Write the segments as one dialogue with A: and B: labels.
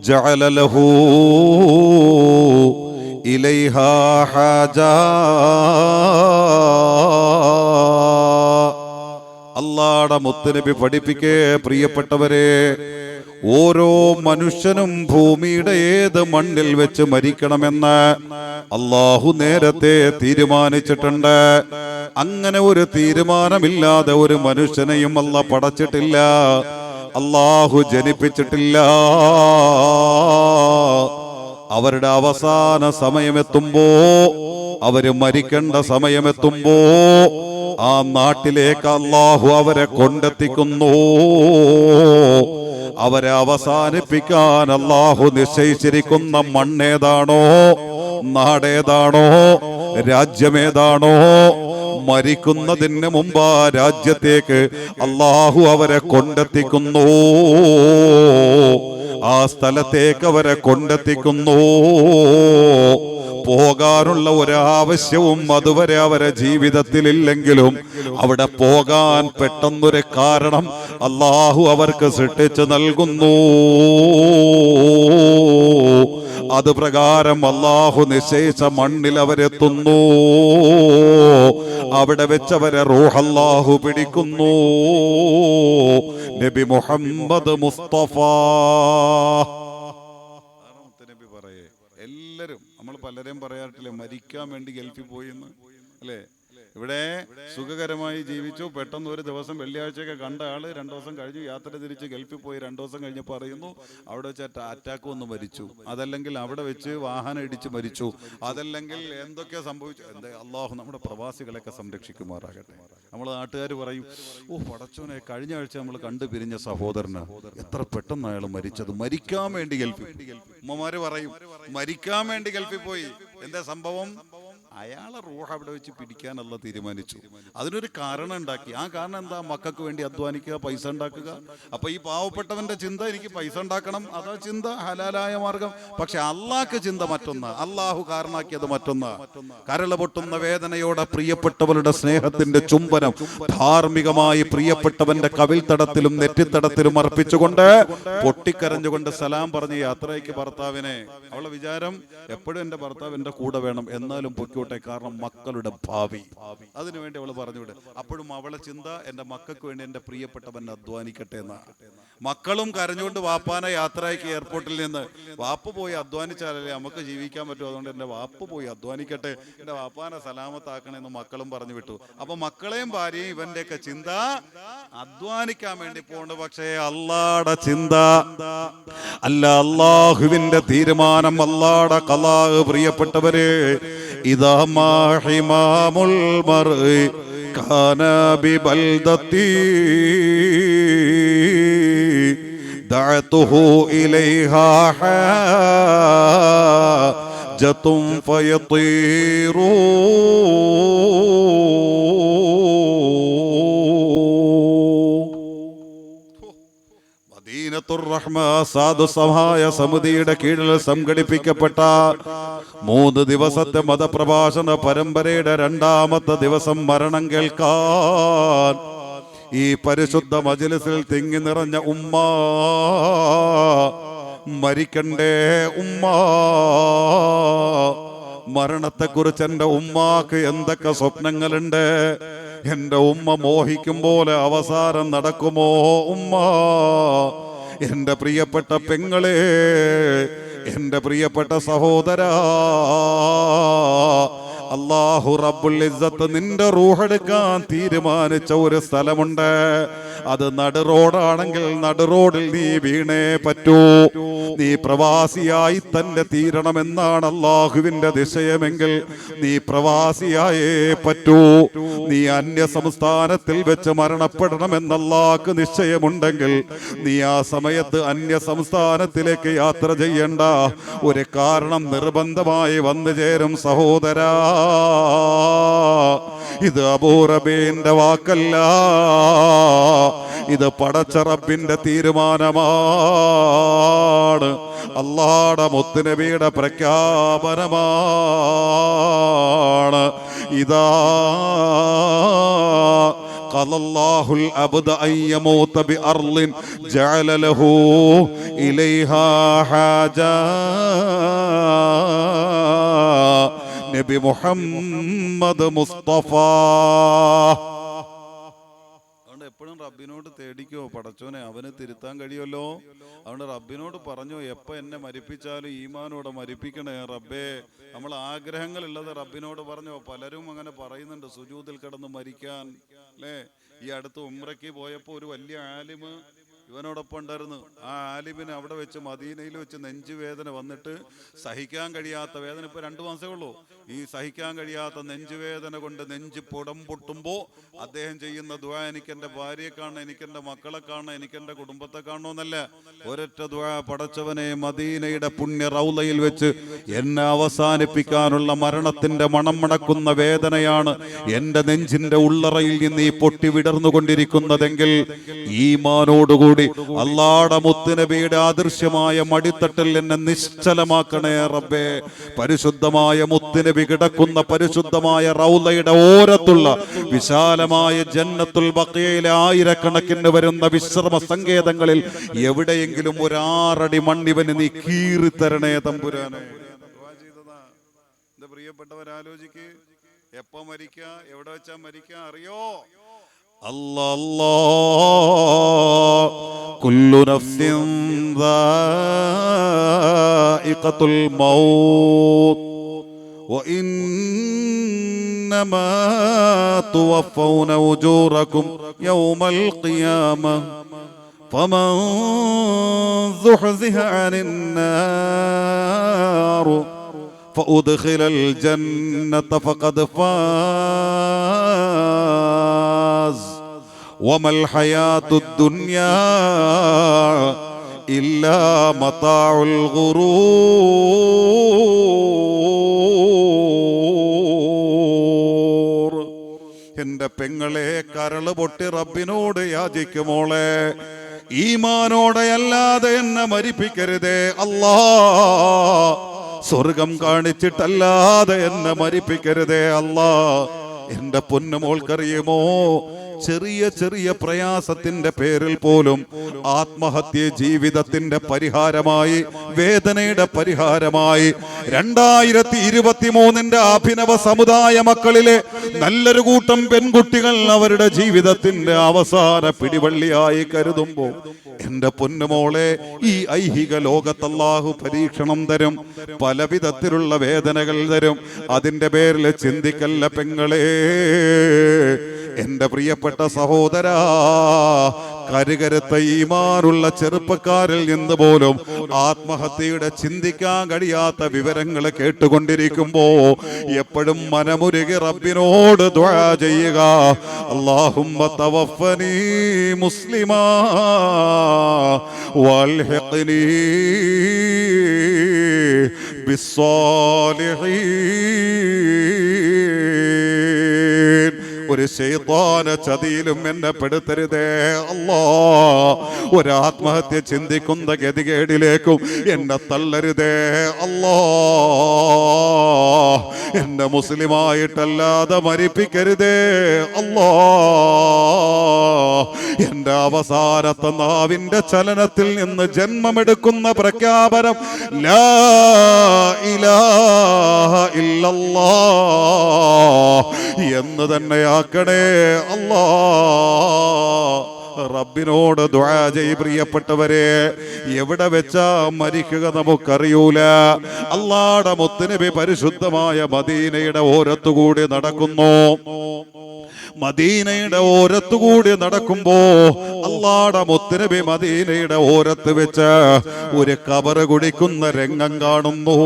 A: جعل له إليها حاجة അള്ളാടെ മുത്തുനബി പഠിപ്പിക്കേ പ്രിയപ്പെട്ടവരെ ഓരോ മനുഷ്യനും ഭൂമിയുടെ ഏത് മണ്ണിൽ വെച്ച് മരിക്കണമെന്ന് അള്ളാഹു നേരത്തെ തീരുമാനിച്ചിട്ടുണ്ട്. അങ്ങനെ ഒരു തീരുമാനമില്ലാതെ ഒരു മനുഷ്യനെയും അല്ല പടച്ചിട്ടില്ല. അള്ളാഹു ജനിപ്പിച്ചിട്ടില്ല. അവരുടെ അവസാന സമയമെത്തുമ്പോ അവർ മരിക്കേണ്ട സമയമെത്തുമ്പോ ആ നാട്ടിലേക്ക് അള്ളാഹു അവരെ കൊണ്ടെത്തിക്കുന്നു. അവരെ അവസാനിപ്പിക്കാൻ അള്ളാഹു നിശ്ചയിച്ചിരിക്കുന്ന മണ്ണേതാണോ നാടേതാണോ രാജ്യമേതാണോ? മരിക്കുന്നതിന് മുമ്പ് ആ രാജ്യത്തേക്ക് അള്ളാഹു അവരെ കൊണ്ടെത്തിക്കുന്നു. ആ സ്ഥലത്തേക്ക് അവരെ കൊണ്ടെത്തിക്കുന്നു. പോകാനുള്ള ഒരാവശ്യവും അതുവരെ അവരെ ജീവിതത്തിലില്ലെങ്കിലും അവിടെ പോകാൻ പെട്ടെന്നൊരു കാരണം അള്ളാഹു അവർക്ക് സൃഷ്ടിച്ചു നൽകുന്നു. അത് പ്രകാരം അള്ളാഹു നിശ്ചയിച്ച മണ്ണിൽ അവരെത്തുന്നു. അവിടെ വെച്ചവരെ റോഹല്ലാഹു പിടിക്കുന്നു. നബി മുഹമ്മദ് മുസ്തഫ. നബി പറയേ എല്ലാരും നമ്മൾ പലരെയും പറയാറിട്ടില്ലേ മരിക്കാൻ വേണ്ടി ഗൾഫിൽ പോയി അല്ലേ? ഇവിടെ സുഖകരമായി ജീവിച്ചു. പെട്ടെന്ന് ഒരു ദിവസം വെള്ളിയാഴ്ചയൊക്കെ കണ്ട ആൾ രണ്ടു ദിവസം കഴിഞ്ഞു. യാത്ര തിരിച്ച് ഗൾഫിൽ പോയി രണ്ടു ദിവസം കഴിഞ്ഞ് പറയുന്നു അവിടെ വെച്ച് അറ്റാക്ക് വന്ന് മരിച്ചു. അതല്ലെങ്കിൽ അവിടെ വെച്ച് വാഹനം ഇടിച്ച് മരിച്ചു. അതല്ലെങ്കിൽ എന്തൊക്കെ സംഭവിച്ചു. എന്താ? അള്ളാഹു നമ്മുടെ പ്രവാസികളെയൊക്കെ സംരക്ഷിക്കുമാറാകട്ടെ. നമ്മൾ നാട്ടുകാർ പറയും ഓ പടച്ചോനെ കഴിഞ്ഞ ആഴ്ച നമ്മൾ കണ്ടു പിരിഞ്ഞ സഹോദരന് എത്ര പെട്ടെന്ന് അയാൾ മരിച്ചത്. മരിക്കാൻ വേണ്ടി ഗൾഫിൽ ഉമ്മമാര് പറയും മരിക്കാൻ വേണ്ടി ഗൾഫിൽ പോയി. എന്താ സംഭവം? അയാളെ റൂഹ് അവിടെ വെച്ച് പിടിക്കാനുള്ള തീരുമാനിച്ചു. അതിനൊരു കാരണം ഉണ്ടാക്കി. ആ കാരണം എന്താ? മക്കൾക്ക് വേണ്ടി അധ്വാനിക്കുക പൈസ ഉണ്ടാക്കുക. അപ്പൊ ഈ പാവപ്പെട്ടവന്റെ ചിന്ത എനിക്ക് പൈസ ഉണ്ടാക്കണം. അതാ ചിന്ത ഹലാലായ മാർഗം. പക്ഷെ അള്ളാഹ്ക്ക് ചിന്ത മറ്റൊന്ന്. അള്ളാഹു കാരണാക്കിയത് മറ്റൊന്ന്. കരള പൊട്ടുന്ന വേദനയോടെ പ്രിയപ്പെട്ടവരുടെ സ്നേഹത്തിന്റെ ചുംബനം ധാർമ്മികമായി പ്രിയപ്പെട്ടവന്റെ കവിൽത്തടത്തിലും നെറ്റിത്തടത്തിലും അർപ്പിച്ചുകൊണ്ട് പൊട്ടിക്കരഞ്ഞുകൊണ്ട് സലാം പറഞ്ഞ് യാത്രയ്ക്ക് ഭർത്താവിനെ അവളെ വിചാരം എപ്പോഴും എന്റെ ഭർത്താവ് എന്റെ കൂടെ വേണം. എന്നാലും പൊയ്ക്കോട്ടെ കാരണം മക്കളുടെ ഭാവി. അതിനുവേണ്ടി അവൾ പറഞ്ഞുവിട് അപ്പോഴും അവളെ ചിന്ത എന്റെ മക്കൾക്ക് വേണ്ടി എന്റെ പ്രിയപ്പെട്ടവൻ അധ്വാനിക്കട്ടെ എന്ന. മക്കളും കരഞ്ഞുകൊണ്ട് വാപ്പാനെ യാത്രയ്ക്ക് എയർപോർട്ടിൽ നിന്ന്. വാപ്പ് പോയി അധ്വാനിച്ചാലല്ലേ നമുക്ക് ജീവിക്കാൻ പറ്റും? അതുകൊണ്ട് എന്റെ വാപ്പ് പോയി അധ്വാനിക്കട്ടെ. എന്റെ വാപ്പാനെ സലാമത്താക്കണമെന്ന് മക്കളും പറഞ്ഞു വിട്ടു അപ്പൊ മക്കളെയും ഭാര്യയും ഇവന്റെയൊക്കെ ചിന്ത അധ്വാനിക്കാൻ വേണ്ടി പോണ്ട് പക്ഷേ അല്ലാടെ ചിന്ത അല്ല അള്ളാഹുവിന്റെ തീരുമാനം അല്ലാടെ കലാഹ് പ്രിയപ്പെട്ടവരെ. إذا ما حمام المرء كان ببلدتي. دعته إليها حاجة فيطيرون സാധു സഹായ സമിതിയുടെ കീഴിൽ സംഘടിപ്പിക്കപ്പെട്ട മൂന്ന് ദിവസത്തെ മതപ്രഭാഷണ പരമ്പരയുടെ രണ്ടാമത്തെ ദിവസം മരണം കേൾക്കാൻ ഈ പരിശുദ്ധ മജിലിസിൽ തിങ്ങി നിറഞ്ഞ ഉമ്മ മരിക്കണ്ടേ ഉമ്മ മരണത്തെക്കുറിച്ച് എന്റെ ഉമ്മാക്ക് എന്തൊക്കെ സ്വപ്നങ്ങളുണ്ട്? എന്റെ ഉമ്മ മോഹിക്കും പോലെ അവസാനം നടക്കുമോ ഉമ്മ? എന്റെ പ്രിയപ്പെട്ട പെങ്ങളെ എന്റെ പ്രിയപ്പെട്ട സഹോദര അള്ളാഹു റബ്ബുൽ ഇസ്സത്ത് നിന്റെ റൂഹെടുക്കാൻ തീരുമാനിച്ച ഒരു സ്ഥലമുണ്ട്. അത് നടു റോഡാണെങ്കിൽ നടു റോഡിൽ നീ വീണേ പറ്റൂ. നീ പ്രവാസിയായി തന്നെ തീരണമെന്നാണ് അള്ളാഹുവിന്റെ ദിശയമെങ്കിൽ നീ പ്രവാസിയായേ പറ്റൂ. നീ അന്യ സംസ്ഥാനത്തിൽ വെച്ച് മരണപ്പെടണമെന്നല്ലാക്ക് നിശ്ചയമുണ്ടെങ്കിൽ നീ ആ സമയത്ത് അന്യ സംസ്ഥാനത്തിലേക്ക് യാത്ര ചെയ്യേണ്ട. ഒരു കാരണം നിർബന്ധമായി വന്നു ചേരും സഹോദരാ. ഇത് അബൂറബീന്റെ വാക്കല്ല. ഇത് പടച്ചറബിന്റെ തീരുമാനമാണ് അള്ളാടെ മുത്തുനബിയുടെ പ്രഖ്യാപനമാണ് ഇതാ قال الله الأبد أن يموت بأرض جعل له إليها حاجة നബി മുഹമ്മദ് മുസ്തഫ അതുകൊണ്ട് എപ്പോഴും റബ്ബിനോട് തേടിക്കോ പടച്ചോനെ അവന് തിരുത്താൻ കഴിയുമല്ലോ? അതുകൊണ്ട് റബ്ബിനോട് പറഞ്ഞു എപ്പോൾ എന്നെ മരിപ്പിച്ചാലും ഈമാനോടെ മരിപ്പിക്കണേ റബ്ബേ. നമ്മൾ ആഗ്രഹങ്ങളുള്ളത് റബ്ബിനോട് പറഞ്ഞോ. പലരും അങ്ങനെ പറയുന്നുണ്ട് സുജൂതിൽ കിടന്ന് മരിക്കാൻ. അല്ലേ? ഈ അടുത്ത് ഉമ്രയ്ക്ക് പോയപ്പോൾ ഒരു വലിയ ആലിമ് ഇവനോടൊപ്പം ഉണ്ടായിരുന്നു. ആ ആലിമിന് അവിടെ വെച്ച് മദീനയിൽ വെച്ച് നെഞ്ചുവേദന വന്നിട്ട് സഹിക്കാൻ കഴിയാത്ത വേദന ഇപ്പൊ രണ്ടു മാസമേ ഉള്ളൂ. ഈ സഹിക്കാൻ കഴിയാത്ത നെഞ്ചുവേദന കൊണ്ട് നെഞ്ച് പുടം പൊട്ടുമ്പോൾ അദ്ദേഹം ചെയ്യുന്ന ദ്വാ എനിക്ക് എന്റെ ഭാര്യയെ കാണണം എനിക്ക് മക്കളെ കാണണം എനിക്ക് കുടുംബത്തെ കാണണമെന്നല്ല. ഒരൊറ്റ ദ്വാ പടച്ചവനെ മദീനയുടെ പുണ്യ റൗലയിൽ വെച്ച് എന്നെ അവസാനിപ്പിക്കാനുള്ള മരണത്തിന്റെ മണം മണക്കുന്ന വേദനയാണ് എന്റെ നെഞ്ചിന്റെ ഉള്ളറയിൽ നിന്ന് ഈ പൊട്ടി വിടർന്നുകൊണ്ടിരിക്കുന്നതെങ്കിൽ ഈമാനോടുകൂടി അള്ളാടെ മുത്തുനബിയുടെ ആദൃശ്യമായ മടിത്തട്ടിൽ എന്നെ നിശ്ചലമാക്കണേ റബ്ബേ. പരിശുദ്ധമായ മുത്തുനബി കിടക്കുന്ന പരിശുദ്ധമായ റൗലയുടെ ഓരത്തുള്ള വിശാലമായ ജന്നത്തുൽ ബക്കയിലെ ആയിരക്കണക്കിന് വരുന്ന വിശ്രമ സങ്കേതങ്ങളിൽ എവിടെയെങ്കിലും ഒരാറടി മണ്ണിവന് നീ കീറിത്തരണേ തമ്പുരാനെ. പ്രിയപ്പെട്ടവരാലോചിക്ക്. എപ്പോ മരിക്ക? എവിടെ വെച്ചാ മരിക്ക? അറിയോ? الله الله كل نفس ذائقة الموت وإنما توفون أجوركم يوم القيامة فمن زحزح عن النار فأدخل الجنة فقد فاز. وما الحياة الدنيا إلا متاع الغرور എന്റെ പെങ്ങളെ കരള് പൊട്ടി റബ്ബിനോട് യാചിക്കുമോളെ ഈമാനോടെ അല്ലാതെ എന്നെ മരിപ്പിക്കരുതേ അല്ലാ സ്വർഗം കാണിച്ചിട്ടല്ലാതെ എന്നെ മരിപ്പിക്കരുതേ അല്ലാ എന്റെ പൊന്നുമോൾക്കറിയുമോ ചെറിയ ചെറിയ പ്രയാസത്തിന്റെ പേരിൽ പോലും ആത്മഹത്യ ജീവിതത്തിന്റെ പരിഹാരമായി വേദനയുടെ പരിഹാരമായി രണ്ടായിരത്തി ഇരുപത്തി മൂന്നിന്റെ അഭിനവ സമുദായ മക്കളിലെ നല്ലൊരു കൂട്ടം പെൺകുട്ടികൾ അവരുടെ ജീവിതത്തിന്റെ അവസാന പിടിവള്ളിയായി കരുതുമ്പോ എന്റെ പൊന്നുമോളെ ഈ ഐഹിക ലോകത്തല്ലാഹു പരീക്ഷണം തരും പല വിധത്തിലുള്ള വേദനകൾ തരും അതിന്റെ പേരിൽ ചിന്തിക്കല്ല പെങ്ങളെ. എന്റെ പ്രിയപ്പെട്ട സഹോദരാ കരുകരുത്ത ഈമാനുള്ള ചെറുപ്പക്കാരിൽ നിന്ന് പോലും ആത്മഹത്യയുടെ ചിന്തിക്കാൻ കഴിയാത്ത വിവരങ്ങൾ കേട്ടുകൊണ്ടിരിക്കുമ്പോ എപ്പോഴും മനമുരുകി റബ്ബിനോട് ചെയ്യുക. അള്ളാഹുമ്മ മുസ്ലിമാ ഒരു ശൈതാന ചതിയിലും എന്നെ പെടുത്തരുതേ. അല്ലോ ഒരാത്മഹത്യ ചിന്തിക്കുന്ന ഗതികേടിലേക്കും എന്നെ തള്ളരുതേ. അല്ലോ എന്നെ മുസ്ലിമായിട്ടല്ലാതെ മരിപ്പിക്കരുതേ. അല്ലോ എന്റെ അവസാനത്തെ നാവിന്റെ ചലനത്തിൽ നിന്ന് ജന്മമെടുക്കുന്ന പ്രഖ്യാപനം ലാ ഇലാഹ ഇല്ലല്ലാ എന്ന് തന്നെയാക്കണേ. അല്ലാ റബ്ബിനോട് ചെയ് പ്രിയപ്പെട്ടവരെ. എവിടെ വെച്ചാ മരിക്കുക നമുക്കറിയൂല. അല്ലാടെ മുത്തുനബി പരിശുദ്ധമായ മദീനയുടെ ഓരത്തുകൂടി നടക്കുന്നു. മദീനയുടെ ഓരത്തുകൂടി നടക്കുമ്പോ അള്ളാടെ മുത്തനബി മദീനയുടെ ഓരത്ത് വെച്ച് ഒരു കബറ് കുടിക്കുന്ന രംഗം കാണുന്നു.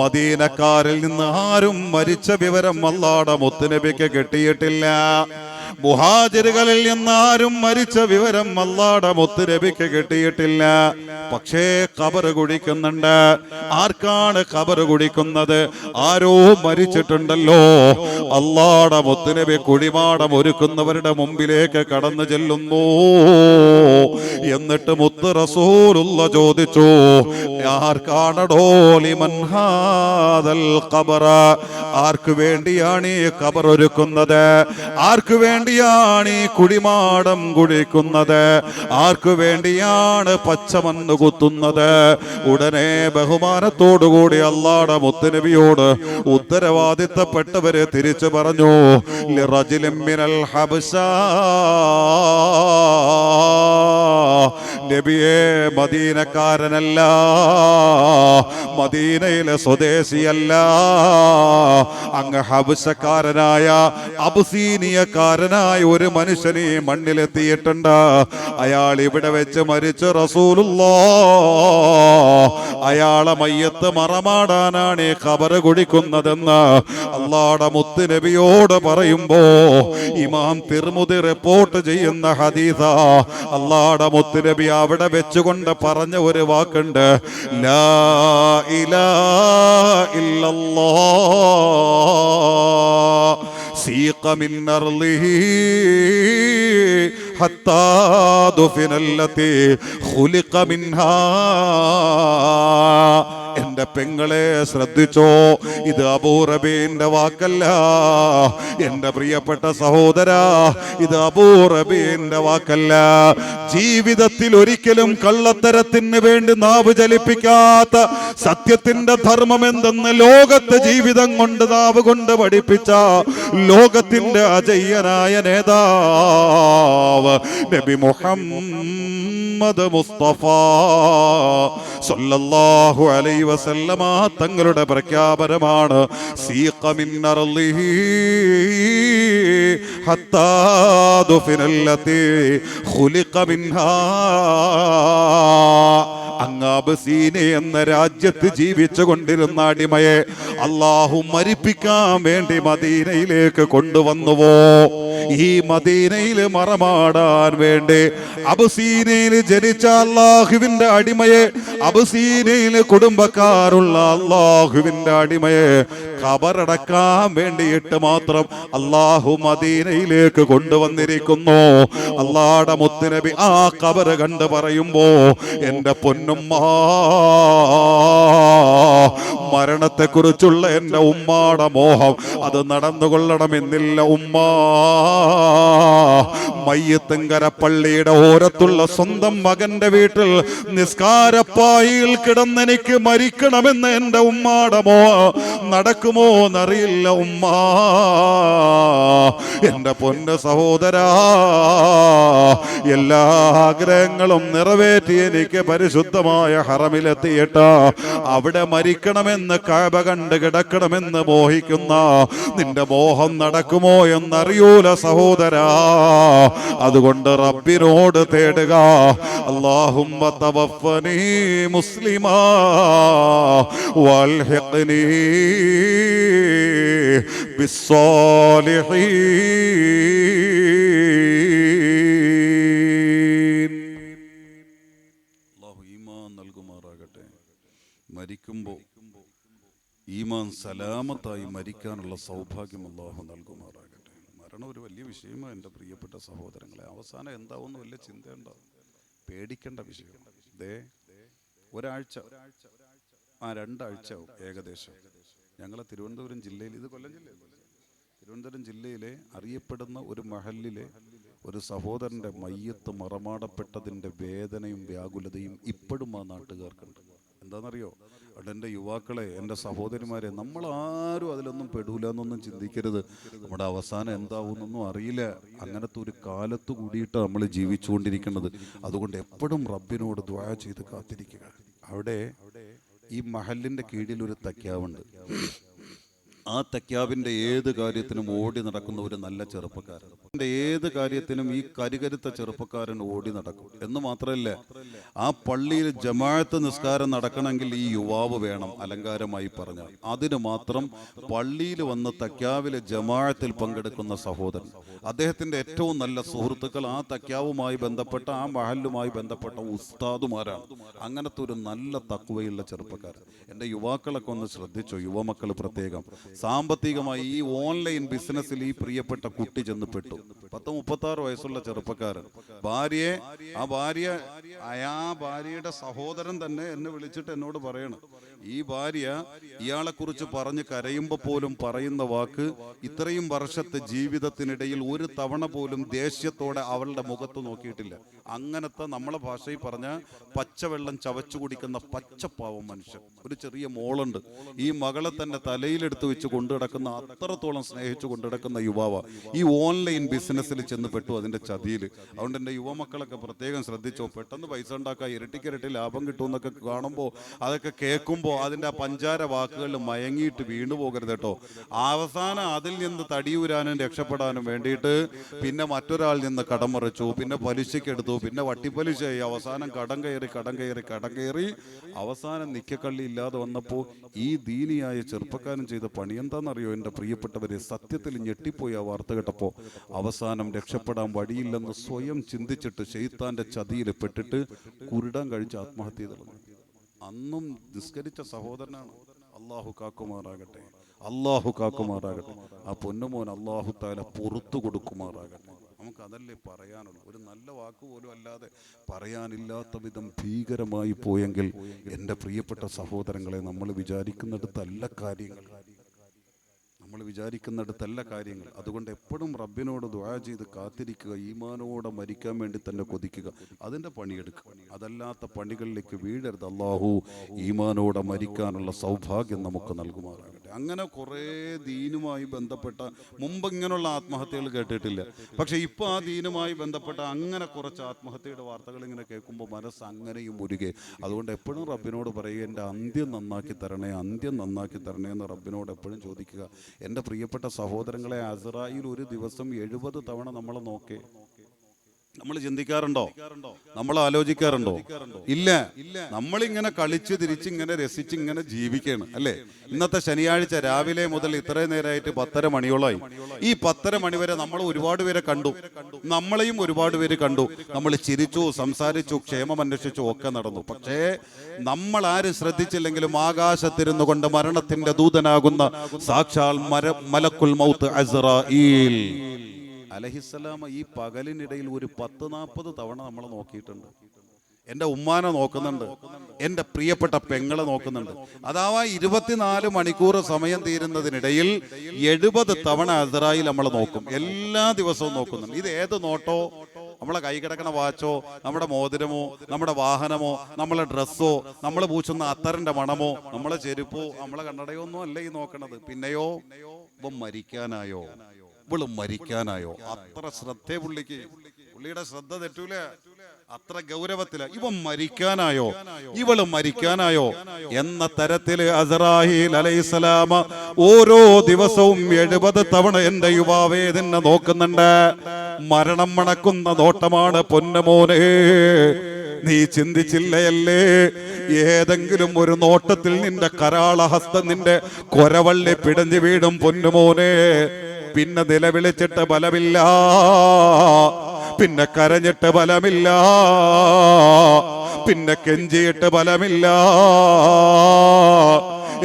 A: മദീനക്കാരിൽ നിന്ന് ആരും മരിച്ച വിവരം അല്ലാടെ മുത്തുനബിക്ക് കിട്ടിയിട്ടില്ല. മുഹാജിറുകളിൽ നിന്നാരും മരിച്ച വിവരം അല്ലാടെ മുത്തുരബിക്ക് കിട്ടിയിട്ടില്ല. പക്ഷേ കബറ് കുടിക്കുന്നുണ്ട്. ആർക്കാണ് കബറ് കുടിക്കുന്നത്? ആരോ മരിച്ചിട്ടുണ്ടല്ലോ. അല്ലാടെ മുത്തുനബി കുടിമാടം ഒരുക്കുന്നവരുടെ മുമ്പിലേക്ക് കടന്നു ചെല്ലുന്നു. എന്നിട്ട് മുത്ത് റസൂലുള്ള ചോദിച്ചു ആർക്കാണടോ ലിമൻ കബറ ആർക്ക് വേണ്ടിയാണ് ഈ കബർ ഒരുക്കുന്നത്? ആർക്ക് വേണ്ടിയാണ് ഈ കുടിമാടം കുഴിക്കുന്നത് ആർക്ക് വേണ്ടിയാണ് പച്ചമന്ന് കുത്തുന്നത്? ഉടനെ ബഹുമാനത്തോടുകൂടി അള്ളാടെ മുത്തുനബിയോട് ഉത്തരവാദിത്തപ്പെട്ടവരെ തിരിച്ചു പറഞ്ഞു. മദീനക്കാരനല്ല മദീനയിലെ സ്വദേശിയല്ല. അങ്ങ് ഹബുസക്കാരനായ അബുസീനിയക്കാരനായ ഒരു മനുഷ്യനെ മണ്ണിലെത്തിയിട്ടുണ്ട്. അയാൾ ഇവിടെ വെച്ച് മരിച്ച റസൂലുള്ളോ. അയാളെ മയ്യത്ത് മറമാടാനാണ് ഈ ഖബറ് കുടിക്കുന്നതെന്ന് അള്ളാടെ മുത്ത് നബിയോട് പറയുമ്പോ ഇമാം തിർമുതി റിപ്പോർട്ട് ചെയ്യുന്ന ഹദീസ. അള്ളാടെ മുത്ത് നബി അവിടെ വെച്ചുകൊണ്ട് പറഞ്ഞ ഒരു വാക്കുണ്ട്. ലാ ഇലാഹ ഇല്ലല്ലാഹ് سيق من أرضه حتى دفن التي خلق منها. എന്റെ പെങ്ങളെ ശ്രദ്ധിച്ചോ? ഇത് അബൂറബീന്റെ വാക്കല്ല. എന്റെ പ്രിയപ്പെട്ട സഹോദര ഇത് അബൂറബീന്റെ വാക്കല്ല. ജീവിതത്തിൽ ഒരിക്കലും കള്ളത്തരത്തിന് വേണ്ടി നാവ് ചലിപ്പിക്കാത്ത സത്യത്തിന്റെ ധർമ്മം എന്തെന്ന് ലോകത്തെ ജീവിതം കൊണ്ട് നാവ് കൊണ്ട് പഠിപ്പിച്ച ലോകത്തിന്റെ അജയ്യനായ നേതാവ് നബി മുഹമ്മദ് മുസ്തഫ സല്ലല്ലാഹു അലൈഹി വസല്ലമ തങ്ങളുടെ പ്രഖ്യാപനമാണ്. സീഖ മിൻ അർളിഹി ഹത്താ ദുഫിനല്ലതി ഖുലിഖ മിൻഹാ. അങ്ങ് എന്ന രാജ്യത്ത് ജീവിച്ചു കൊണ്ടിരുന്ന അടിമയെ അള്ളാഹു മരിപ്പിക്കാൻ വേണ്ടി മദീനയിലേക്ക് കൊണ്ടുവന്നുവോ? ഈ മദീനയിൽ മറമാടാൻ വേണ്ടി? അബുസീനയിൽ ജനിച്ച അള്ളാഹുവിന്റെ അടിമയെ അബുസീനയിൽ കുടുംബക്കാരുള്ള അള്ളാഹുവിന്റെ അടിമയെ കബറടക്കാൻ വേണ്ടിയിട്ട് മാത്രം അള്ളാഹു മദീനയിലേക്ക് കൊണ്ടുവന്നിരിക്കുന്നു. അള്ളാടെ മുത്തുനബി ആ കബറ് കണ്ട് പറയുമ്പോ എന്റെ പൊന്നുമ്മ മരണത്തെക്കുറിച്ചുള്ള എന്റെ ഉമ്മാടെ മോഹം. അത് നടന്നുകൊള്ളണമെന്നില്ല ഉമ്മ. മയ്യത്തുങ്കര പള്ളിയുടെ ഓരത്തുള്ള സ്വന്തം മകന്റെ വീട്ടിൽ നിസ്കാരപ്പായിൽ കിടന്നെനിക്ക് മരിക്കണമെന്ന് എന്റെ ഉമ്മാടെ മോ നടക്കുമോ എന്നറിയില്ല ഉമ്മ. എന്റെ പൊന്ന സഹോദരാ എല്ലാ ആഗ്രഹങ്ങളും നിറവേറ്റി എനിക്ക് പരിശുദ്ധമായ ഹറമിലെത്തിയിട്ട്. അവിടെ മരിക്കണമെന്ന് കാബ കണ്ട് കിടക്കണമെന്ന് മോഹിക്കുന്ന നിന്റെ മോഹം നടക്കുമോ എന്നറിയൂല സഹോദരാ. അതുകൊണ്ട് റബ്ബിനോട് തേടുക. അള്ളാഹും മുസ്ലിമാ മരിക്കുമ്പോൾ ഈമാൻ സലാമത്തായി മരിക്കാനുള്ള സൗഭാഗ്യം അള്ളാഹു നൽകുമാറാകട്ടെ. മരണം ഒരു വലിയ വിഷയമാണ് എന്റെ പ്രിയപ്പെട്ട സഹോദരങ്ങളെ. അവസാനം എന്താവുന്ന വലിയ ചിന്തയുണ്ടാവും പേടിക്കേണ്ട വിഷയം. ദേ ഒരാഴ്ച ആ രണ്ടാഴ്ച ഏകദേശം. ഞങ്ങളെ തിരുവനന്തപുരം ജില്ലയിൽ ഇത് കൊല്ലം ജില്ല തിരുവനന്തപുരം ജില്ലയിലെ അറിയപ്പെടുന്ന ഒരു മഹലിലെ ഒരു സഹോദരന്റെ മയ്യത്ത് മറമാടപ്പെട്ടതിന്റെ വേദനയും വ്യാകുലതയും ഇപ്പോഴും ആ നാട്ടുകാർക്കുണ്ട്. എന്താണെന്നറിയോ? അവിടെ എന്റെ യുവാക്കളെ എന്റെ സഹോദരിമാരെ നമ്മളാരും അതിലൊന്നും പെടൂല എന്നൊന്നും ചിന്തിക്കരുത്. നമ്മുടെ അവസാനം എന്താവുന്നൊന്നും അറിയില്ല. അങ്ങനത്തെ ഒരു കാലത്ത് കൂടിയിട്ട് നമ്മൾ ജീവിച്ചുകൊണ്ടിരിക്കുന്നത്. അതുകൊണ്ട് എപ്പോഴും റബ്ബിനോട് ദ്വാ ചെയ്ത് കാത്തിരിക്കുക. അവിടെ ഈ മഹലിന്റെ കീഴിൽ ഒരു തക്യാവുണ്ട് ആ തക്യാബിന്റെ ഏത് കാര്യത്തിനും ഓടി നടക്കുന്ന ഒരു നല്ല ചെറുപ്പക്കാരൻ. അതിന്റെ ഏത് കാര്യത്തിനും ഈ കരികരുത്ത ചെറുപ്പക്കാരൻ ഓടി നടക്കും. എന്ന് മാത്രമല്ല ആ പള്ളിയിൽ ജമാഅത്ത് നിസ്കാരം നടക്കണമെങ്കിൽ ഈ യുവാവ് വേണം അലങ്കാരമായി പറഞ്ഞാൽ. അതിന് മാത്രം പള്ളിയിൽ വന്ന് തക്യാവിലെ ജമാഅത്തിൽ പങ്കെടുക്കുന്ന സഹോദരൻ. അദ്ദേഹത്തിന്റെ ഏറ്റവും നല്ല സുഹൃത്തുക്കൾ ആ തക്യാവുമായി ബന്ധപ്പെട്ട ആ മഹലുമായി ബന്ധപ്പെട്ട ഉസ്താദുമാരാണ്. അങ്ങനത്തെ ഒരു നല്ല തക്കുവയുള്ള ചെറുപ്പക്കാരൻ. എന്റെ യുവാക്കളൊക്കെ ഒന്ന് ശ്രദ്ധിച്ചോ? യുവമക്കൾ പ്രത്യേകം. സാമ്പത്തികമായി ഈ ഓൺലൈൻ ബിസിനസ്സിൽ ഈ പ്രിയപ്പെട്ട കുട്ടി ചെന്ന് പെട്ടു പത്ത് മുപ്പത്തി ആറ് വയസ്സുള്ള ചെറുപ്പക്കാരൻ. ഭാര്യയെ ആ ഭാര്യ ആ ഭാര്യയുടെ സഹോദരൻ തന്നെ എന്നെ വിളിച്ചിട്ട് എന്നോട് പറയണം. ഈ ഭാര്യ ഇയാളെ കുറിച്ച് പറഞ്ഞ് കരയുമ്പോൾ പോലും പറയുന്ന വാക്ക് ഇത്രയും വർഷത്തെ ജീവിതത്തിനിടയിൽ ഒരു തവണ പോലും ദേഷ്യത്തോടെ അവളുടെ മുഖത്ത് നോക്കിയിട്ടില്ല. അങ്ങനത്തെ നമ്മളെ ഭാഷയിൽ പറഞ്ഞ പച്ചവെള്ളം ചവച്ചു കുടിക്കുന്ന പച്ചപ്പാവം മനുഷ്യൻ. ഒരു ചെറിയ മോളുണ്ട്. ഈ മകളെ തന്നെ തലയിലെടുത്ത് വെച്ച് കൊണ്ടു നടക്കുന്ന അത്രത്തോളം സ്നേഹിച്ചു കൊണ്ടു നടക്കുന്ന യുവാവ. ഈ ഓൺലൈൻ ബിസിനസ്സിൽ ചെന്ന് പെട്ടു അതിന്റെ ചതിയിൽ അതുകൊണ്ട് എന്റെ യുവമക്കളൊക്കെ പ്രത്യേകം ശ്രദ്ധിച്ചോ പെട്ടെന്ന് പൈസ ഉണ്ടാക്കുക ഇരട്ടിക്കിരട്ടി ലാഭം കിട്ടുമെന്നൊക്കെ കാണുമ്പോൾ അതൊക്കെ കേൾക്കുമ്പോൾ അതിന്റെ ആ പഞ്ചാര വാക്കുകളിൽ മയങ്ങിയിട്ട് വീണു പോകരുത് കേട്ടോ. അവസാനം അതിൽ നിന്ന് തടിയൂരാനും രക്ഷപ്പെടാനും വേണ്ടിയിട്ട് പിന്നെ മറ്റൊരാൾ നിന്ന് കടം മറിച്ചു പിന്നെ പലിശക്കെടുത്തു പിന്നെ വട്ടിപ്പലിശയായി. അവസാനം കടം കയറി കടം കയറി കടം കയറി. അവസാനം നിക്കക്കള്ളി ഇല്ലാതെ വന്നപ്പോൾ ഈ ദീനിയായ ചെറുപ്പക്കാരൻ ചെയ്ത പണി എന്താണെന്നറിയോ എന്റെ പ്രിയപ്പെട്ടവരെ? സത്യത്തിൽ ഞെട്ടിപ്പോയി ആ വാർത്ത കേട്ടപ്പോൾ അവസാനം രക്ഷപ്പെടാൻ വഴിയില്ലെന്ന് സ്വയം ചിന്തിച്ചിട്ട് ചെയ്ത്താന്റെ ചതിയിൽ പെട്ടിട്ട് കുരുടാൻ കഴിച്ച് ആത്മഹത്യ ചെയ്തു. അന്നും നിസ്കരിച്ച സഹോദരനാണ്. അള്ളാഹു കാക്കുമാറാകട്ടെ. അള്ളാഹു കാക്കുമാറാകട്ടെ. ആ പൊന്നുമോൻ അള്ളാഹു താല പുറത്തു കൊടുക്കുമാറാകട്ടെ. നമുക്ക് അതല്ലേ പറയാനുള്ളൂ. ഒരു നല്ല വാക്ക് പോലും അല്ലാതെ പറയാനില്ലാത്ത വിധം ഭീകരമായി പോയെങ്കിൽ എന്റെ പ്രിയപ്പെട്ട സഹോദരങ്ങളെ നമ്മൾ വിചാരിക്കുന്നിടത്തല്ല കാര്യങ്ങൾ. നമ്മൾ വിചാരിക്കുന്നിടത്തല്ല കാര്യങ്ങൾ. അതുകൊണ്ട് എപ്പോഴും റബ്ബിനോട് ദ്വാ ചെയ്ത് കാത്തിരിക്കുക ഈമാനോടെ മരിക്കാൻ വേണ്ടി തന്നെ കൊതിക്കുക. അതിന്റെ പണിയെടുക്കുക. അതല്ലാത്ത പണികളിലേക്ക് വീഴരുത്. അള്ളാഹു ഈമാനോടെ മരിക്കാനുള്ള സൗഭാഗ്യം നമുക്ക് നൽകുമാറാകട്ടെ. അങ്ങനെ കുറേ ദീനുമായി ബന്ധപ്പെട്ട മുമ്പ് ഇങ്ങനെയുള്ള ആത്മഹത്യകൾ കേട്ടിട്ടില്ല. പക്ഷെ ഇപ്പോൾ ആ ദീനുമായി ബന്ധപ്പെട്ട അങ്ങനെ കുറച്ച് ആത്മഹത്യയുടെ വാർത്തകൾ ഇങ്ങനെ കേൾക്കുമ്പോൾ മനസ്സ് അങ്ങനെയും ഒരുകെ അതുകൊണ്ട് എപ്പോഴും റബ്ബിനോട് പറയുക എന്റെ അന്ത്യം നന്നാക്കി തരണേ അന്ത്യം നന്നാക്കി തരണേ എന്ന് റബ്ബിനോട് എപ്പോഴും ചോദിക്കുക. എന്റെ പ്രിയപ്പെട്ട സഹോദരങ്ങളെ അസറായിൽ ഒരു ദിവസം എഴുപത് തവണ നമ്മളെ നോക്കേ. നമ്മൾ ചിന്തിക്കാറുണ്ടോ? നമ്മൾ ആലോചിക്കാറുണ്ടോ? ഇല്ല. നമ്മൾ ഇങ്ങനെ കളിച്ച് തിരിച്ചിങ്ങനെ രസിച്ച് ഇങ്ങനെ ജീവിക്കുകയാണ് അല്ലേ? ഇന്നത്തെ ശനിയാഴ്ച രാവിലെ മുതൽ ഇത്രയും നേരമായിട്ട് പത്തര മണിയോളായി ഈ പത്തര മണി വരെ നമ്മൾ ഒരുപാട് പേരെ കണ്ടു. നമ്മളെയും ഒരുപാട് പേര് കണ്ടു. നമ്മൾ ചിരിച്ചു സംസാരിച്ചു ക്ഷേമം അന്വേഷിച്ചു ഒക്കെ നടന്നു. പക്ഷേ നമ്മൾ ആരും ശ്രദ്ധിച്ചില്ലെങ്കിലും ആകാശത്തിരുന്നു കൊണ്ട് മരണത്തിന്റെ ദൂതനാകുന്ന സാക്ഷാൽ മര മലക്കുൽ മൗത്ത് അസ്റാഈൽ അലഹിസ്സലാമ ഈ പകലിനിടയിൽ ഒരു പത്ത് നാൽപ്പത് തവണ നമ്മൾ നോക്കിയിട്ടുണ്ട്. എന്റെ ഉമ്മാനെ നോക്കുന്നുണ്ട്. എന്റെ പ്രിയപ്പെട്ട പെങ്ങളെ നോക്കുന്നുണ്ട്. അതാവാ ഇരുപത്തിനാല് മണിക്കൂർ സമയം തീരുന്നതിനിടയിൽ എഴുപത് തവണ അതറായി നമ്മൾ നോക്കും. എല്ലാ ദിവസവും നോക്കുന്നുണ്ട്. ഇത് ഏത് നോട്ടോ? നമ്മളെ കൈ കിടക്കണ വാച്ചോ? നമ്മുടെ മോതിരമോ? നമ്മുടെ വാഹനമോ? നമ്മളെ ഡ്രസ്സോ? നമ്മൾ പൂച്ചുന്ന അത്തറിന്റെ മണമോ? നമ്മളെ ചെരുപ്പോ? നമ്മളെ കണ്ണടയോ ഒന്നും അല്ല ഈ നോക്കണത്. പിന്നെയോ? ഇപ്പം മരിക്കാനായോ? ഇവൾ മരിക്കാനായോ? അത്ര ശ്രദ്ധ പുള്ളിക്ക്. പുള്ളിയുടെ ശ്രദ്ധ തെറ്റൂല. അത്ര ഗൗരവത്തില. ഇവൻ മരിക്കാനായോ? ഇവൾ മരിക്കാനായോ? എന്ന തരത്തിൽ അസറാഹിൽ അലൈസലാമ ഓരോ ദിവസവും എഴുപത് തവണ എന്റെ യുവാവേ തന്നെ നോക്കുന്നുണ്ട്. മരണം മണക്കുന്ന നോട്ടമാണ് പൊന്നമോനെ നീ ചിന്തിച്ചില്ലയല്ലേ? ഏതെങ്കിലും ഒരു നോട്ടത്തിൽ നിന്റെ കരാളഹസ്തം നിന്റെ കൊരവള്ളി പിടഞ്ഞു വീടും പൊന്നുമോനെ പിന്നെ നിലവിളിച്ചിട്ട് ബലമില്ല. പിന്നെ കരഞ്ഞിട്ട് ബലമില്ല. പിന്നെ കെഞ്ചിയിട്ട് ബലമില്ല.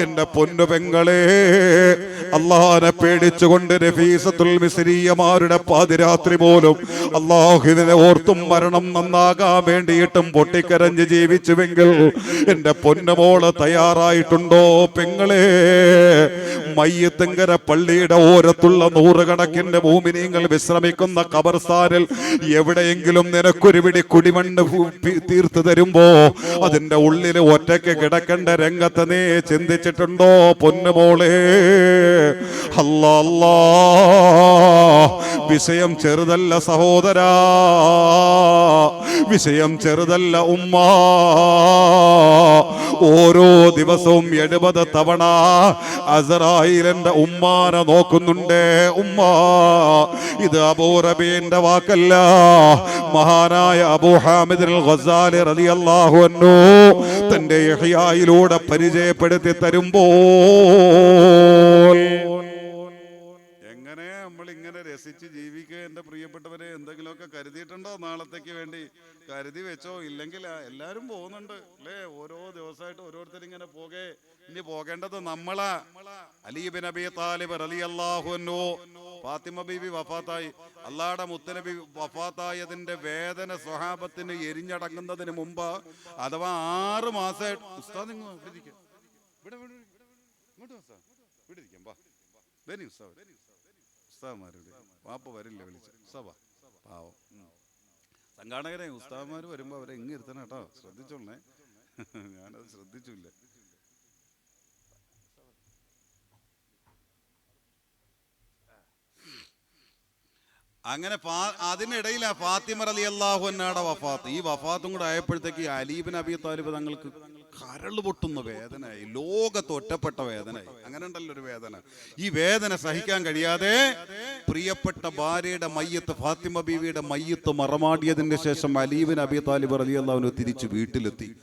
A: എന്റെ പൊന്നു പെങ്ങളെ അള്ളാഹാനെ പേടിച്ചുകൊണ്ട് രഫീസത്തുൽ മിസ്രീയമാരുടെ പാതിരാത്രി പോലും അള്ളാഹുവിനെ ഓർത്തും മരണം നന്നാകാൻ വേണ്ടിയിട്ടും പൊട്ടിക്കരഞ്ഞ് ജീവിച്ചുവെങ്കിൽ എന്റെ പൊന്നുമോൾ തയ്യാറായിട്ടുണ്ടോ പെങ്ങളെ? മയ്യത്തെങ്കര പള്ളിയുടെ ഓരത്തുള്ള നൂറുകണക്കിന്റെ ഭൂമിനീങ്ങൾ വിശ്രമിക്കുന്ന കബർസ്ഥാനിൽ എവിടെയെങ്കിലും നിനക്കൊരു പിടി കുടിമണ്ണ് തീർത്തു തരുമ്പോ അതിന്റെ ഉള്ളിൽ ഒറ്റയ്ക്ക് കിടക്കേണ്ട രംഗത്ത് നീ ചിന്തിച്ചിട്ടുണ്ടോ പൊന്നുമോളെ അല്ലാ അല്ലാ. വിഷയം ചെറുതല്ല സഹോദരാ. വിഷയം ചെറുതല്ല ഉമ്മ.
B: ഓരോ ദിവസവും എഴുപത് തവണ അസറായിലെന്റെ ഉമ്മാനെ നോക്കുന്നുണ്ട് ഉമ്മ. ഇത് അബൂറബീന്റെ വാക്കല്ല. മഹാനായ അബൂ ഹാമിദ് റളിയല്ലാഹു അൻഹു തന്റെ ഇഹ്യായിലൂടെ പരിചയപ്പെടുത്തി തരുമ്പോൾ
A: രസിച്ച് ജീവിക്കുക എന്റെ പ്രിയപ്പെട്ടവരെ എന്തെങ്കിലുമൊക്കെ കരുതിയിട്ടുണ്ടോ നാളത്തേക്ക് വേണ്ടി? കരുതി വെച്ചോ? ഇല്ലെങ്കിൽ എല്ലാവരും പോകുന്നുണ്ട് അല്ലേ? ഓരോ ദിവസമായിട്ട് ഓരോരുത്തർ ഇങ്ങനെ പോകെ. ഇനി പോകേണ്ടത് നമ്മളാ. അലീബിൻ അബി താലിബ് റളിയല്ലാഹു ഫാത്തിമ ബീബി വഫാത്തായി. അള്ളാടെ മുത്തനബി വഫാത്തായതിന്റെ വേദന സ്വഹാബത്തിന് എരിഞ്ഞടങ്ങുന്നതിന് മുമ്പ് അഥവാ ആറ് മാസമായിട്ട് ഉസ്താദ് ഇങ്ങോട്ട് ഇവിടെ. ഇങ്ങോട്ട് വാ. ഇവിടെ ഇരിക്കാം വാ. വെരി ഉസ്താദ് ഉസ്താദ്മാരുടെ. വാപ്പ വരില്ല വിളിച്ച്. സഭ പാവം. സംഘാടകരെ ഉസ്താവന്മാർ വരുമ്പോൾ അവരെ ഇങ്ങ് ഇരുത്തണം കേട്ടോ. ശ്രദ്ധിച്ചോളണേ. ഞാനത് ശ്രദ്ധിച്ചില്ല. അങ്ങനെ അതിനിടയിലാ ഫാത്തിമർ അലി അള്ളാഹു എന്നാടെ വഫാത്ത്. ഈ വഫാത്തും കൂടെ ആയപ്പോഴത്തേക്ക് അലീബിൻ അബി താലിബ് തങ്ങൾക്ക് കരൾ പൊട്ടുന്ന വേദനയായി ലോകത്ത് ഒറ്റപ്പെട്ട വേദനയായി. അങ്ങനെ ഉണ്ടല്ലോ ഒരു വേദന. ഈ വേദന സഹിക്കാൻ കഴിയാതെ പ്രിയപ്പെട്ട ഭാര്യയുടെ മയ്യത്ത് ഫാത്തിമ ബീവിയുടെ മയ്യത്ത് മറമാടിയതിന് ശേഷം അലീബിൻ അബി താലിബ് അലി അള്ളാഹുവിന് തിരിച്ച് വീട്ടിലെത്തി.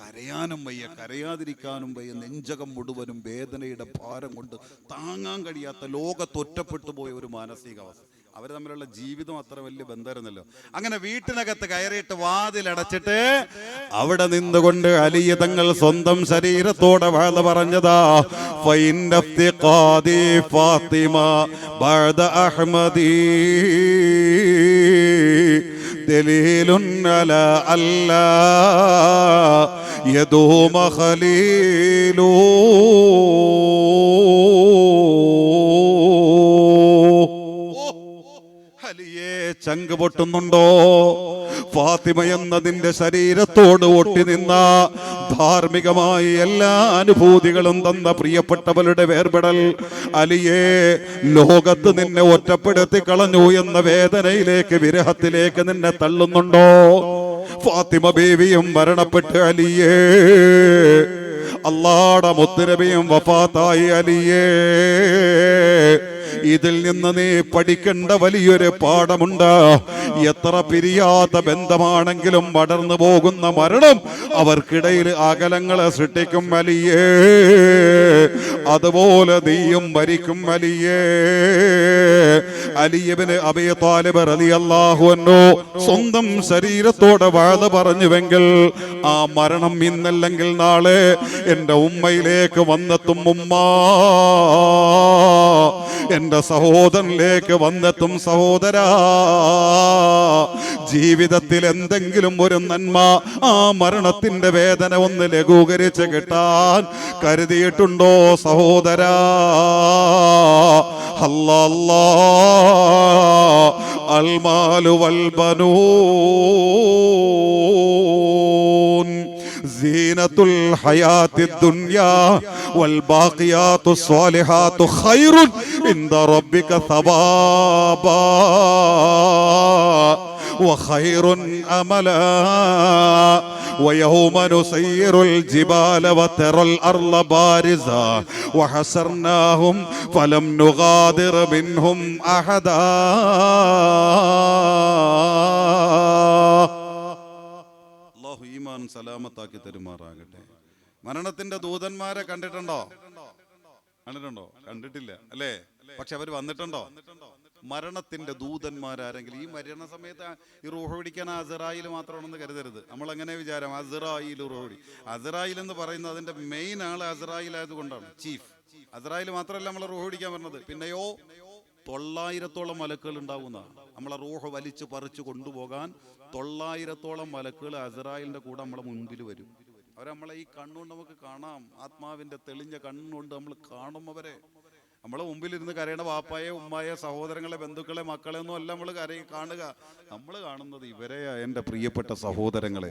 A: കരയാനും വയ്യ കരയാതിരിക്കാനും വയ്യ നെഞ്ചകം മുഴുവനും വേദനയുടെ ഭാരം കൊണ്ട് താങ്ങാൻ കഴിയാത്ത ലോകത്ത് ഒറ്റപ്പെട്ടു പോയ ഒരു മാനസികാവസ്ഥ. അവർ തമ്മിലുള്ള ജീവിതം അത്ര വലിയ ബന്ധമായിരുന്നല്ലോ. അങ്ങനെ വീട്ടിനകത്ത് കയറിയിട്ട് വാതിലടച്ചിട്ട് അവിടെ നിന്നുകൊണ്ട് അലിയ തങ്ങൾ സ്വന്തം ശരീരത്തോടെ വാഴ പറഞ്ഞതാ ഫാത്തിമ ചങ്ക് പൊട്ടുന്നുണ്ടോ? ഫാത്തിമ എന്നതിന്റെ ശരീരത്തോട് ഒട്ടി നിന്ന ധാർമ്മികമായി എല്ലാ അനുഭൂതികളും തന്ന പ്രിയപ്പെട്ടവരുടെ വേർപെടൽ അലിയെ ലോകത്ത് നിന്നെ ഒറ്റപ്പെടുത്തി കളഞ്ഞു എന്ന വേദനയിലേക്ക് വിരഹത്തിലേക്ക് നിന്നെ തള്ളുന്നുണ്ടോ? ഫാത്തിമ ബേബിയും മരണപ്പെട്ട് അലിയേ അള്ളാടെ വഫാത്തായി അലിയേ. ഇതിൽ നിന്ന് നീ പഠിക്കേണ്ട വലിയൊരു പാഠമുണ്ട്. എത്ര പിരിയാത്ത ബന്ധമാണെങ്കിലും വടർന്നു പോകുന്ന മരണം അവർക്കിടയിൽ അകലങ്ങളെ സൃഷ്ടിക്കും വലിയേ. അതുപോലെ നീയും ഭരിക്കും വലിയേ. അലിയബിന് അബി താലിബ് റളിയല്ലാഹു അൻഹു സ്വന്തം ശരീരത്തോടെ വാഴ പറഞ്ഞുവെങ്കിൽ ആ മരണം ഇന്നല്ലെങ്കിൽ നാളെ എന്റെ ഉമ്മയിലേക്ക് വന്നെത്തും ഉമ്മ. എന്റെ സഹോദരനിലേക്ക് വന്നെത്തും സഹോദരാ. ജീവിതത്തിൽ എന്തെങ്കിലും ഒരു നന്മ ആ മരണത്തിന്റെ വേദന ഒന്ന് ലഘൂകരിച്ച് കിട്ടാൻ കരുതിയിട്ടുണ്ടോ സഹോദരാ? അല്ലാ അൽമാലു വൽബനൂൻ زينة الحياة الدنيا والباقيات الصالحات خير عند ربك ثوابا وخير أملا. ويوم نسير الجبال وترى الأرض بارزة وحسرناهم فلم نغادر منهم أحدا. ഈമാൻ സലാമത്താക്കി തരുമാറാകട്ടെ. മരണത്തിന്റെ ദൂതന്മാരെ കണ്ടിട്ടുണ്ടോ? കണ്ടിട്ടുണ്ടോ? കണ്ടിട്ടില്ല അല്ലേ? പക്ഷെ അവർ വന്നിട്ടുണ്ടോ? മരണത്തിന്റെ ദൂതന്മാരാരെങ്കിലും ഈ മരണ സമയത്ത് ഈ റൂഹ പിടിക്കാൻ അസറായിൽ മാത്രമാണെന്ന് കരുതരുത്. നമ്മൾ അങ്ങനെ വിചാരം? അസറായിൽ റൂഹ അസറായിൽ എന്ന് പറയുന്നത് അതിന്റെ മെയിൻ ആൾ അസറായിൽ ആയതുകൊണ്ടാണ്. ചീഫ് അസറായിൽ മാത്രമല്ല നമ്മൾ റൂഹ പിടിക്കാൻ പറഞ്ഞത്. പിന്നെയോ തൊള്ളായിരത്തോളം മലക്കുകൾ ഉണ്ടാവുന്ന നമ്മളെ റൂഹ് വലിച്ചു പറിച്ചു കൊണ്ടുപോകാൻ തൊള്ളായിരത്തോളം മലക്കുകൾ അസറായിലിന്റെ കൂടെ നമ്മളെ മുൻപിൽ വരും. അവർ നമ്മളെ ഈ കണ്ണുകൊണ്ട് നമുക്ക് കാണാം. ആത്മാവിന്റെ തെളിഞ്ഞ കണ്ണുകൊണ്ട് നമ്മൾ കാണുന്നവരെ നമ്മളെ മുമ്പിലിരുന്ന് കരയണ വാപ്പായെ ഉമ്മായെ സഹോദരങ്ങളെ ബന്ധുക്കളെ മക്കളെ ഒന്നും അല്ല നമ്മൾ കരയി കാണുക. നമ്മൾ കാണുന്നത് ഇവരെയാ എന്റെ പ്രിയപ്പെട്ട സഹോദരങ്ങളെ.